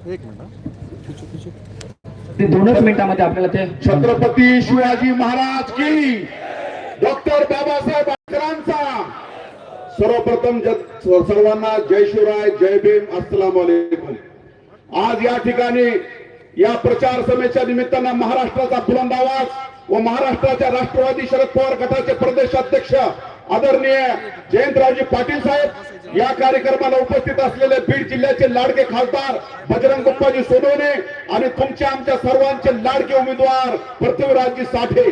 एक मिनिट ते दोनच मिनिटामध्ये आपल्याला ते छत्रपती शिवाजी महाराज की डॉक्टर बाबासाहेब आंबेडकरांचा. सर्वप्रथम सर्वांना जय शिवराय जय भीम अस्सलाम वालेकुम. आज या ठिकाणी या प्रचार सभेच्या निमित्तानं महाराष्ट्राचा बुलंद आवाज व महाराष्ट्राच्या राष्ट्रवादी शरद पवार गटाचे प्रदेशाध्यक्ष आदरणीय जयंतरावजी पाटील साहेब या कार्यक्रमाला उपस्थित असलेले बीड जिल्ह्याचे लाडके खासदार बजरंग गुप्पाजी सोनवणे आणि तुमच्या आमच्या सर्वांचे लाडके उमेदवार पृथ्वीराजजी साठे.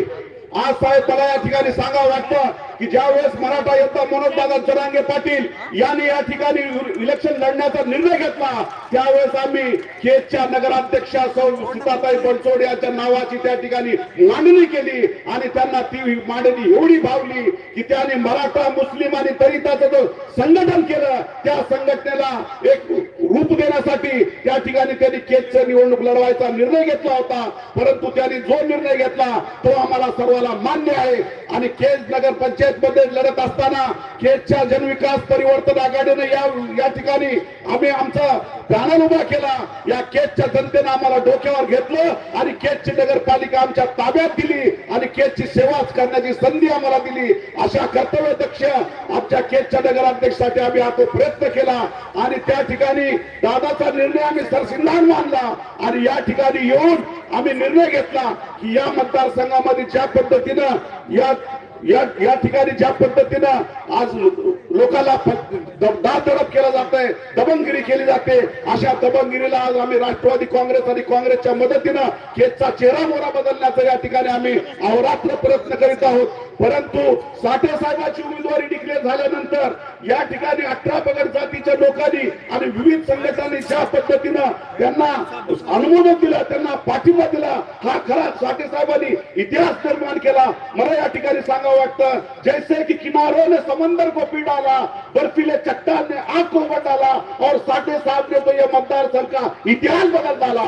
आज साहेब मला या ठिकाणी सांगावं वाटतं की ज्या वेळेस मराठा योद्धा मनोजदादा जरांगे पाटील यांनी या ठिकाणी इलेक्शन लढण्याचा निर्णय घेतला त्यावेळेस आम्ही केजच्या नगराध्यक्षा सौ सीताताई बनसोड यांच्या नावाची त्या ठिकाणी मांडणी केली आणि त्यांना ती मांडणी एवढी भावली की त्याने मराठा मुस्लिम आणि दलिताचं जो संघटन केलं त्या संघटनेला एक रूप देण्यासाठी त्या ठिकाणी त्यांनी केजचं निवडणूक लढवायचा निर्णय घेतला होता. परंतु त्यांनी जो निर्णय घेतला तो आम्हाला सर्वांना मान्य आहे. आणि केज नगर पंचायत मध्ये लढत असताना केजच्या जनविकास परिवर्तन आघाडीने या या ठिकाणी आम्ही आमचा पॅनल उभा केला. या केजच्या जनतेने आम्हाला डोक्यावर घेतलं आणि केजची नगरपालिका आमच्या ताब्यात दिली आणि केजची सेवाच करण्याची संधी आम्हाला दिली. अशा कर्तव्यदक्ष आमच्या केजच्या नगराध्यक्षासाठी आम्ही हा तो प्रयत्न केला. आणि त्या ठिकाणी दादाचा निर्णय आम्ही सरसिंधान मानला आणि या ठिकाणी येऊन आम्ही निर्णय घेतला. की या मतदारसंघामध्ये ज्या पद्धतीनं या या या ठिकाणी ज्या पद्धतीनं आज लोकांना दार केला जात आहे दबंगिरी केली जाते अशा दबंगिरीला आज आम्ही राष्ट्रवादी काँग्रेस आणि काँग्रेसच्या मदतीनं केसचा चेहरा मोरा बदलण्याचा या ठिकाणी आम्ही अहोरात्र प्रयत्न करीत आहोत. परंतु साठे साहेबांची उमेदवारी डिक्लेअर झाल्यानंतर या ठिकाणी अठरा पगड जातीच्या लोकांनी आणि विविध संघटनांनी ज्या पद्धतीनं त्यांना अनुमोदन दिलं त्यांना पाठिंबा दिला हा खरा साठे साहेबांनी इतिहास निर्माण केला. मला या ठिकाणी सांगावं वाटतं जैसे की किनारों ने समंदर को पी डाला बर्फीले चट्टान ने आग को उबट डाला और साठे साहेब ने तो या मतदारसंघ का इतिहास बदल डाला.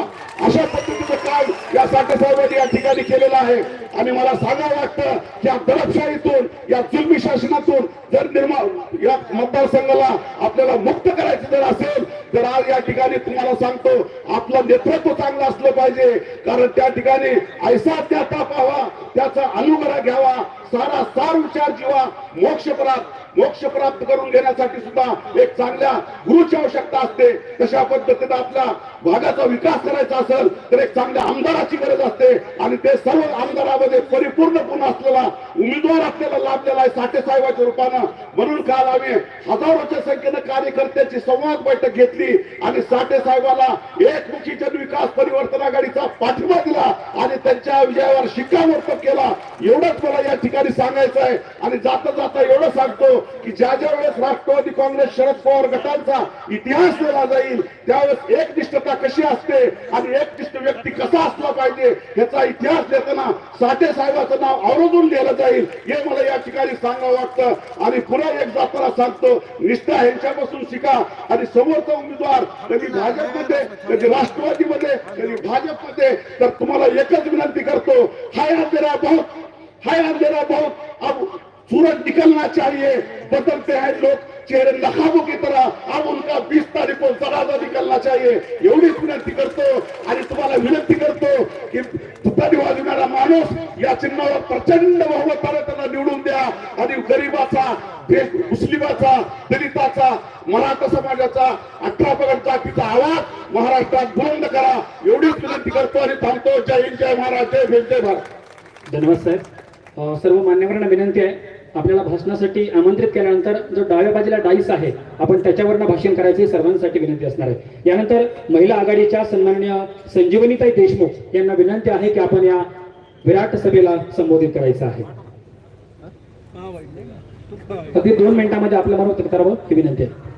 अशा पद्धतीचं काम या साठे साहेबांनी या ठिकाणी केलेलं आहे. आणि मला सांगावं वाटतं की या दडपशाहीतून या जुलमी शासनातून जर निर्माण या मतदारसंघाला आपल्याला मुक्त करायचं जर असेल तर आज या ठिकाणी तुम्हाला सांगतो आपलं नेतृत्व चांगलं असलं पाहिजे. कारण त्या ठिकाणी ऐसा त्याचा पाहावा त्याचा अनुग्रह घ्यावा. सारा सार विचार जीवा. मोक्ष प्राप्त मोक्ष प्राप्त करून घेण्यासाठी सुद्धा एक चांगल्या गुरुची आवश्यकता असते. तशा पद्धतीने आपल्या भागाचा विकास करायचा असेल तर एक चांगल्या आमदाराची गरज असते. आणि ते सर्व आमदारामध्ये परिपूर्ण गुण असलेला उमेदवार आपल्याला लाभलेला आहे साठे साहेबाच्या रूपानं. म्हणून काल आम्ही हजारोच्या संख्येनं कार्यकर्त्याची संवाद बैठक घेतली आणि साठे साहेबाला एकमुखी जनविकास परिवर्तन आघाडीचा पाठिंबा दिला आणि त्यांच्या विजयावर शिक्कामोर्तब केला. एवढंच मला या ठिकाणी सांगायचं आहे. आणि जाता जाता एवढं सांगतो की ज्या ज्या वेळेस राष्ट्रवादी काँग्रेस शरद पवार गटांचा इतिहास लिहिला जाईल त्यावेळेस एकनिष्ठता कशी असते आणि एकनिष्ठ व्यक्ती कसा असला पाहिजे याचा इतिहास देताना साठे साहेबाचं नाव आवर्जून लिहिलं जाईल. हे मला या ठिकाणी सांगावं वाटतं. आणि पुन्हा एक जाताना सांगतो निष्ठा यांच्यापासून शिका. आणि समोरचा उमेदवार कधी भाजपमध्ये कधी राष्ट्रवादीमध्ये कधी भाजपमध्ये तर तुम्हाला एकच विनंती करतो हाय अंधेरा बहुत हाय अंधेरा बहुत अब सूरज निकलना चाहिए. बदलते हैं लोग. चेहरे नकाबों की तरह अब उनका बीस तारीख को जनाजा निकलना चाहिए. एवढीच विनंती करतो आणि तुम्हाला विनंती करतो की तुतारी वाजवणारा माणूस. या चिन्हावर प्रचंड बहुमताने त्यांना निवडून द्या. आणि गरीबाचा देश मुस्लिमाचा दलिताचा मराठा समाजाचा अठरा पगड जातीचा आवाज महाराष्ट्रात बुलंद करा. एवढीच विनंती करतो आणि थांबतो. जय हिंद जय महाराज जय भीम जय भारत. धन्यवाद साहेब. सर्व मान्यवरांना विनंती आहे आपल्याला भाषणासाठी आमंत्रित केल्यानंतर जो डाव्या बाजूला डाईस आहे आपण त्याच्यावरनं भाषण करायचे सर्वांसाठी विनंती असणार आहे. यानंतर महिला आघाडीच्या सन्माननीय संजीवनीताई देशमुख यांना विनंती आहे की आपण या विराट सभेला संबोधित करायचं आहे. अगदी दोन मिनिटांमध्ये आपलं मनोगत करावं ही विनंती आहे.